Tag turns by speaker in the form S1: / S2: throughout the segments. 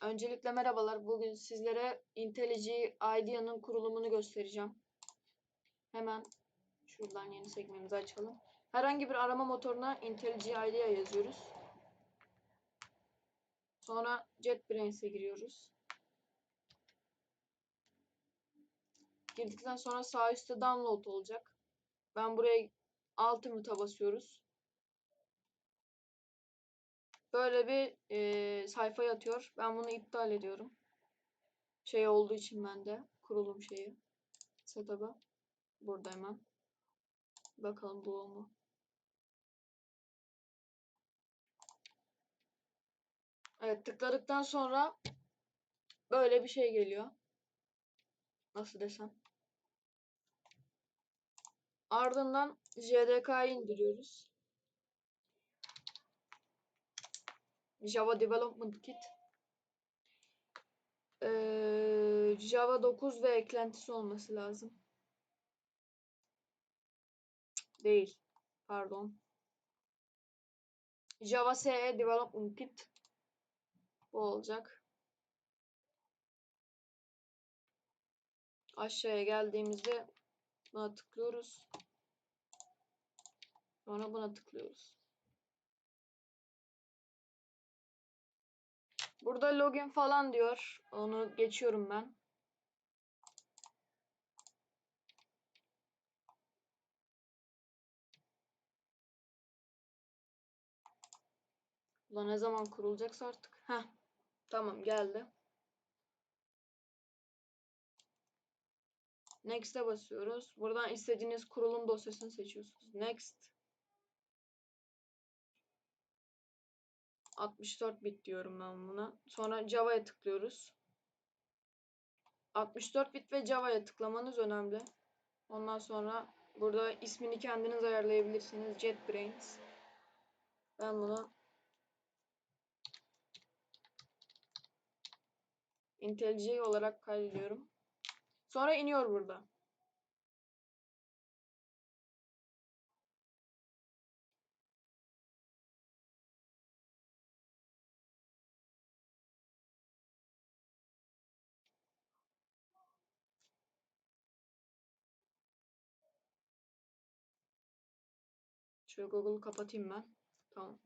S1: Öncelikle merhabalar. Bugün sizlere IntelliJ IDEA'nın kurulumunu göstereceğim. Hemen şuradan yeni sekmemizi açalım. Herhangi bir arama motoruna IntelliJ IDEA yazıyoruz. Sonra JetBrainz'e giriyoruz. Girdikten sonra sağ üstte download olacak. Ben buraya Ultimate'a basıyoruz. Böyle bir e, sayfa yatıyor. Ben bunu iptal ediyorum. Şey olduğu için bende kurulum şeyi. Setup'ı. Burada hemen. Bakalım bu mu? Evet tıkladıktan sonra böyle bir şey geliyor. Nasıl desem. Ardından JDK'yı indiriyoruz. Java Development Kit. Ee, Java 9 ve eklentisi olması lazım. Değil. Pardon. Java SE Development Kit. Bu olacak. Aşağıya geldiğimizde buna tıklıyoruz. Sonra buna tıklıyoruz. Burada login falan diyor. Onu geçiyorum ben. Ulan ne zaman kurulacaksa artık. Heh. Tamam geldi. Next'e basıyoruz. Buradan istediğiniz kurulum dosyasını seçiyorsunuz. Next. 64 bit diyorum ben buna. Sonra Java'ya tıklıyoruz. 64 bit ve Java'ya tıklamanız önemli. Ondan sonra burada ismini kendiniz ayarlayabilirsiniz. JetBrains. Ben bunu IntelliJ olarak kaydediyorum. Sonra iniyor burada. Şöyle Google'u kapatayım ben. Tamam.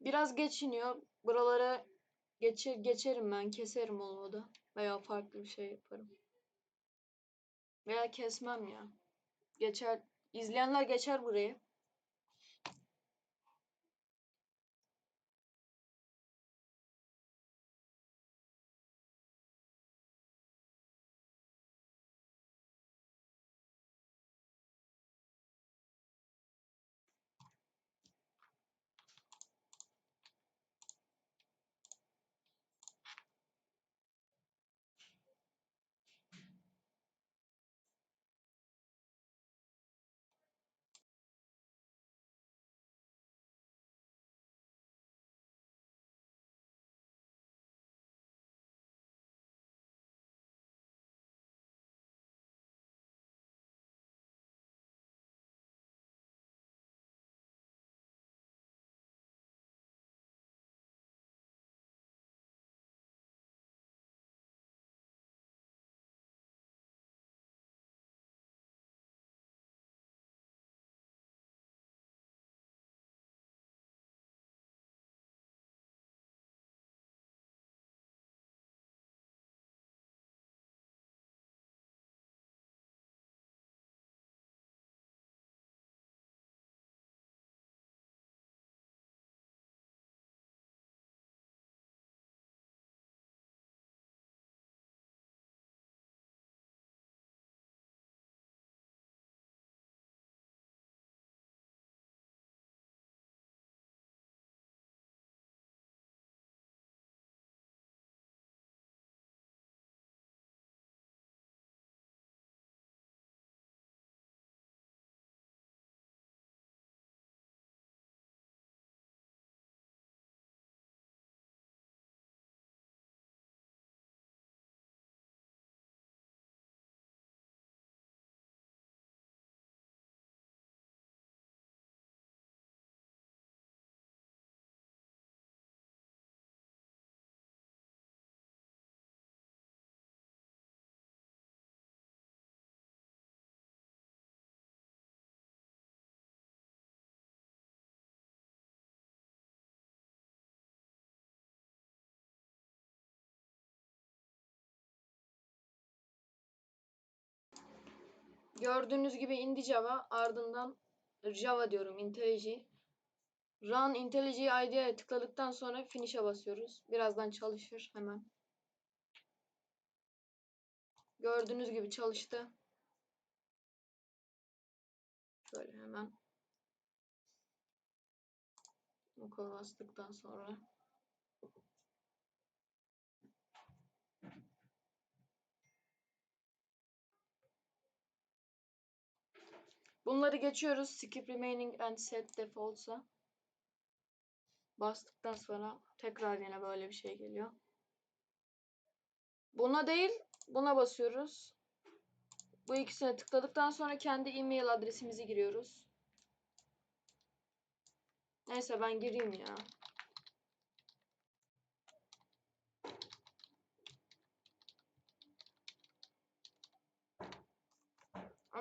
S1: Biraz geçiniyor. Buralara geçer, geçerim ben. Keserim olmadı. Veya farklı bir şey yaparım. Veya kesmem ya. Geçer. İzleyenler geçer burayı. Gördüğünüz gibi indi Java ardından Java diyorum IntelliJ. Run IntelliJ IDE'ye tıkladıktan sonra finish'e basıyoruz. Birazdan çalışır hemen. Gördüğünüz gibi çalıştı. Şöyle hemen okula bastıktan sonra Bunları geçiyoruz. Skip remaining and set defaults'a. Bastıktan sonra tekrar yine böyle bir şey geliyor. Buna değil, buna basıyoruz. Bu ikisine tıkladıktan sonra kendi e-mail adresimizi giriyoruz. Neyse ben gireyim ya.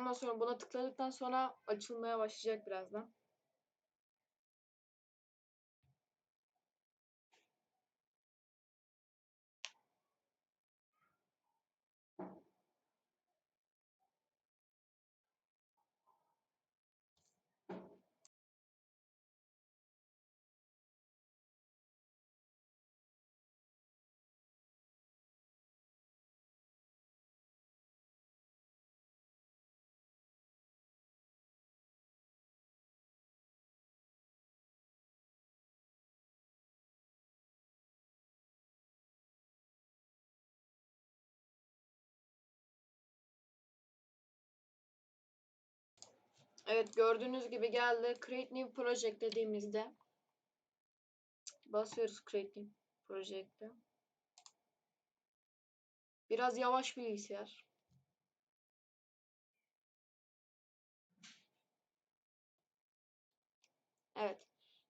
S1: Ondan sonra buna tıkladıktan sonra açılmaya başlayacak birazdan. Evet gördüğünüz gibi geldi. Create New Project dediğimizde basıyoruz Create New Project'e. Biraz yavaş bilgisayar. Evet.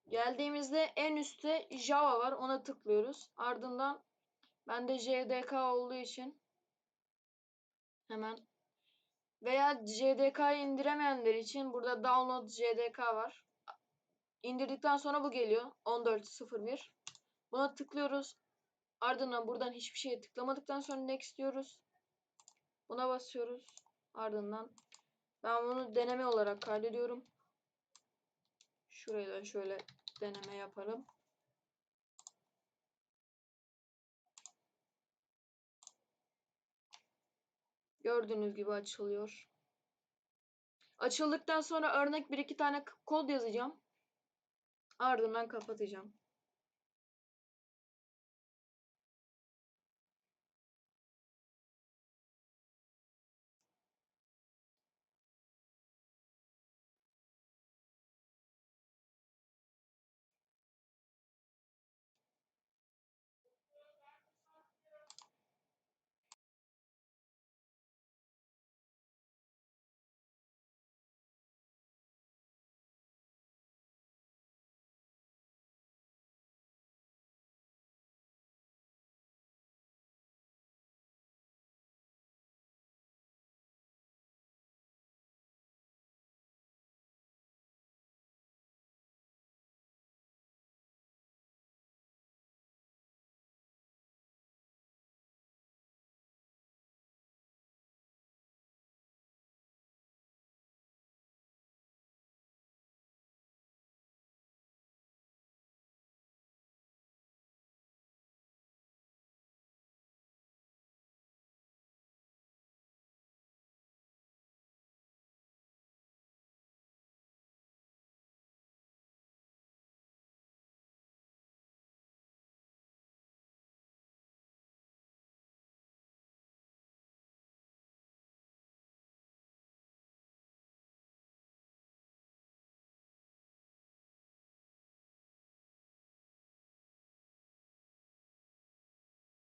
S1: Geldiğimizde en üstte Java var. Ona tıklıyoruz. Ardından bende JDK olduğu için hemen veya JDK'yı indiremeyenler için burada download JDK var. İndirdikten sonra bu geliyor. 14.01. Buna tıklıyoruz. Ardından buradan hiçbir şeye tıklamadıktan sonra next diyoruz. Buna basıyoruz. Ardından ben bunu deneme olarak kaydediyorum. Şuraya da şöyle deneme yapalım. Gördüğünüz gibi açılıyor. Açıldıktan sonra örnek bir iki tane kod yazacağım. Ardından kapatacağım.